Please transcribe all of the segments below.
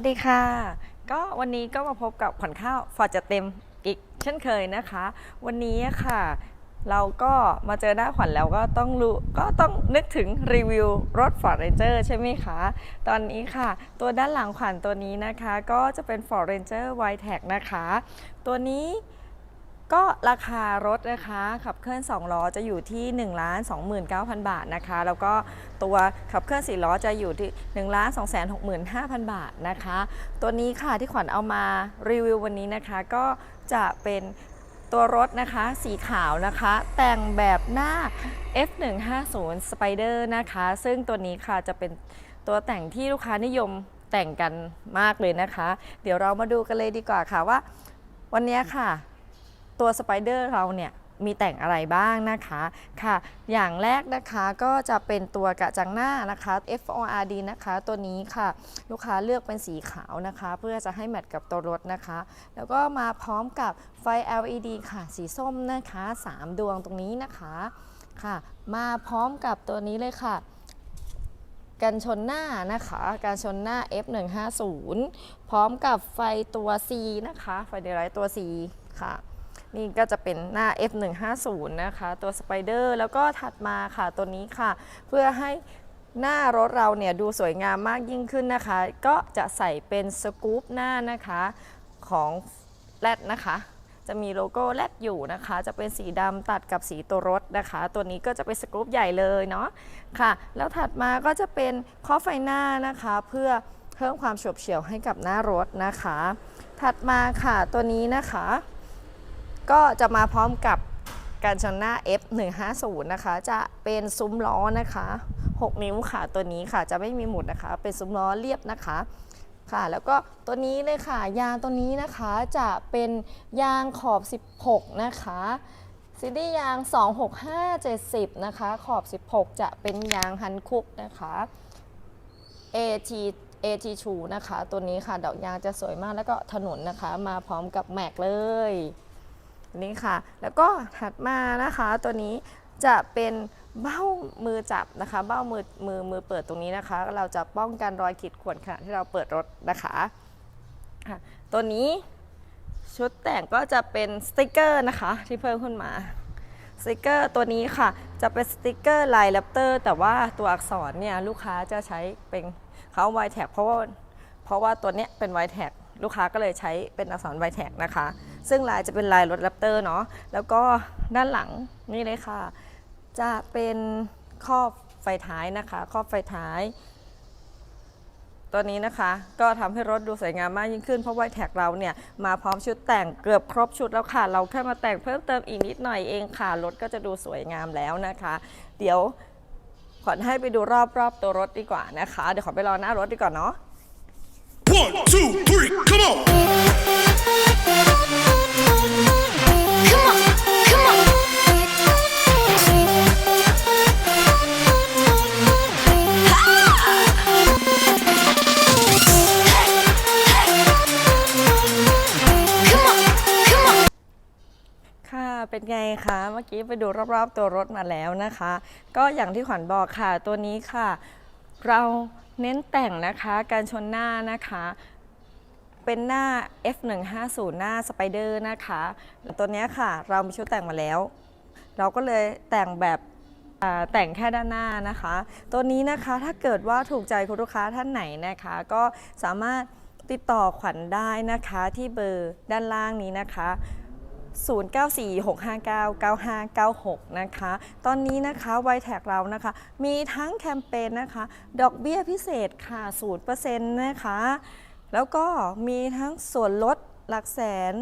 วัสดีค่ะ ก็วันนี้ก็มาพบกับขวัญข้าวฟอร์จะเต็มอีกเช่นเคยนะคะ วันนี้ค่ะ เราก็มาเจอหน้าขวัญแล้วก็ต้องรู้ก็ต้องนึกถึงรีวิวรถ Ford Ranger ใช่ไหมคะ ตอนนี้ค่ะ ตัวด้านหลังขวัญตัวนี้นะคะ ก็จะเป็น Ford Ranger w i t e c นะคะ ตัวนี้ ก็ราคารถนะคะขับเคลื่อน 2 ล้อจะอยู่ที่1 2 9 0 0 0 บาทนะคะ แล้วก็ตัวขับเคลื่อน 4 ล้อจะอยู่ที่1 2 6 5 0 0 0 บาทนะคะ ตัวนี้ค่ะที่ขวัญเอามารีวิววันนี้นะคะก็จะเป็นตัวรถนะคะสีขาวนะคะ แต่งแบบหน้า F150 Spider นะคะ ซึ่งตัวนี้ค่ะจะเป็นตัวแต่งที่ลูกค้านิยมแต่งกันมากเลยนะคะ เดี๋ยวเรามาดูกันเลยดีกว่าค่ะว่า วันนี้ค่ะ ตัวสไปเดอร์เราเนี่ยมีแต่งอะไรบ้างนะคะค่ะ อย่างแรกนะคะก็จะเป็นตัวกระจังหน้านะคะ FORD นะคะ ตัวนี้ค่ะ ลูกค้าเลือกเป็นสีขาวนะคะ เพื่อจะให้แมทกับตัวรถนะคะ แล้วก็มาพร้อมกับไฟ LED ค่ะ สีส้มนะคะ 3 ดวงตรงนี้นะคะค่ะ มาพร้อมกับตัวนี้เลยค่ะ กันชนหน้านะคะ การชนหน้า F150 พร้อมกับไฟตัว C นะคะ ไฟเดลไลท์ตัว C ค่ะ นี่ก็จะเป็นหน้า F150 นะคะ ตัวสไปเดอร์แล้วก็ถัดมาค่ะตัวนี้ค่ะ เพื่อให้หน้ารถเราเนี่ยดูสวยงามมากยิ่งขึ้นนะคะ ก็จะใส่เป็นสกู๊ปหน้านะคะของแรดนะคะจะมีโลโก้แรดอยู่นะคะ จะเป็นสีดำตัดกับสีตัวรถนะคะ ตัวนี้ก็จะเป็นสกรูปใหญ่เลยเนาะค่ะ แล้วถัดมาก็จะเป็นข้อไฟหน้านะคะ เพื่อเพิ่มความโฉบเฉี่ยวให้กับหน้ารถนะคะ ถัดมาค่ะตัวนี้นะคะ ก็จะมาพร้อมกับการชนหน้า F150 นะคะ จะเป็นซุ้มล้อนะคะ 6 นิ้วค่ะตัวนี้ค่ะจะไม่มีหมุดนะคะ เป็นซุ้มล้อเรียบนะคะค่ะ แล้วก็ตัวนี้เลยค่ะ ยางตัวนี้นะคะจะเป็นยางขอบ 16 นะคะซีดียาง 26570 นะคะ ขอบ 16 จะเป็นยางฮันคุกนะคะ AT AT2 นะคะ ตัวนี้ค่ะ ดอกยางจะสวยมากแล้วก็ถนนนะคะ มาพร้อมกับแม็กเลย นี่ค่ะ แล้วก็ถัดมานะคะตัวนี้จะเป็นเบ้ามือจับนะคะ เบ้ามือมือมือเปิดตรงนี้นะคะ เราจะป้องกันรอยขีดข่วนขณะที่เราเปิดรถนะคะอะตัวนี้ชุดแต่งก็จะเป็นสติกเกอร์นะคะที่เพิ่มขึ้นมาสติกเกอร์ตัวนี้ค่ะจะเป็นสติกเกอร์ลายแรปเตอร์แต่ว่าตัวอักษรเนี่ยลูกค้าจะใช้เป็นเขาไวแท็กเพราะว่าเพราะว่าตัวเนี้ยเป็นไวแท็ก ลูกค้าก็เลยใช้เป็นอักษรไวแท็กนะคะ ซึ่งลายจะเป็นลายรถแรปเตอร์เนาะแล้วก็ด้านหลังนี่เลยค่ะ จะเป็นครอบไฟท้ายนะคะครอบไฟท้าย ตัวนี้นะคะก็ทำให้รถดูสวยงามมากยิ่งขึ้นเพราะว่าแท็กเราเนี่ยมาพร้อมชุดแต่งเกือบครบชุดแล้วค่ะ เราแค่มาแต่งเพิ่มเติมอีกนิดหน่อยเองค่ะรถก็จะดูสวยงามแล้วนะคะ เดี๋ยวขอให้ไปดูรอบๆตัวรถดีกว่านะคะ เดี๋ยวขอไปรอหน้ารถดีกว่าเนาะ One, two, three, come on! Come on, come on. Come on, come on. ค่ะ เป็นไงคะ เมื่อกี้ไปดูรอบๆตัวรถมาแล้วนะคะ ก็อย่างที่ขวัญบอกค่ะ ตัวนี้ค่ะ เรา เน้นแต่งนะคะการชนหน้านะคะ เป็นหน้า F150 หน้าสไปเดอร์นะคะ ตัวนี้ค่ะเรามีชุดแต่งมาแล้ว เราก็เลยแต่งแบบแต่งแค่ด้านหน้านะคะ ตัวนี้นะคะถ้าเกิดว่าถูกใจคุณลูกค้าท่านไหนนะคะ ก็สามารถติดต่อขวัญได้นะคะที่เบอร์ด้านล่างนี้นะคะ 0946599596 นะคะ ตอนนี้นะคะไวแท็กเรานะคะ มีทั้งแคมเปญนะคะ ดอกเบี้ยพิเศษค่ะ 0%นะคะ แล้วก็มีทั้งส่วนลดหลักแสน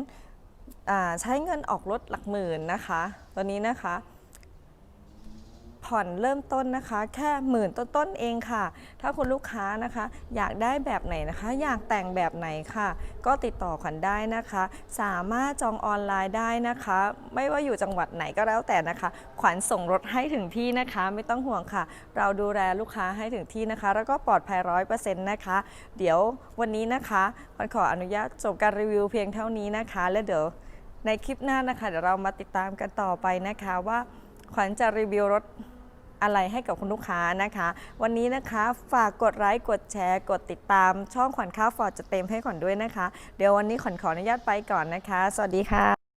ใช้เงินออกรถหลักหมื่นนะคะ ตอนนี้นะคะ ผ่อนเริ่มต้นนะคะ แค่หมื่นต้นๆเองค่ะ ถ้าคุณลูกค้านะคะ อยากได้แบบไหนนะคะ อยากแต่งแบบไหนค่ะ ก็ติดต่อขวัญได้นะคะ สามารถจองออนไลน์ได้นะคะ ไม่ว่าอยู่จังหวัดไหนก็แล้วแต่นะคะ ขวัญส่งรถให้ถึงที่นะคะ ไม่ต้องห่วงค่ะ เราดูแลลูกค้าให้ถึงที่นะคะ แล้วก็ปลอดภัยร้อยเปอร์เซ็นต์นะคะ เดี๋ยววันนี้นะคะขวัญขออนุญาตจบการรีวิวเพียงเท่านี้นะคะ แล้วเดี๋ยวในคลิปหน้านะคะ เดี๋ยวเรามาติดตามกันต่อไปนะคะว่าขวัญจะรีวิวรถ อะไรให้กับคุณลูกค้านะคะ วันนี้นะคะฝากกดไลค์กดแชร์ กดติดตามช่องขวัญข้าวฟอร์ดจะเต็มให้ขวัญด้วยนะคะ เดี๋ยววันนี้ขวัญขออนุญาตไปก่อนนะคะ สวัสดีค่ะ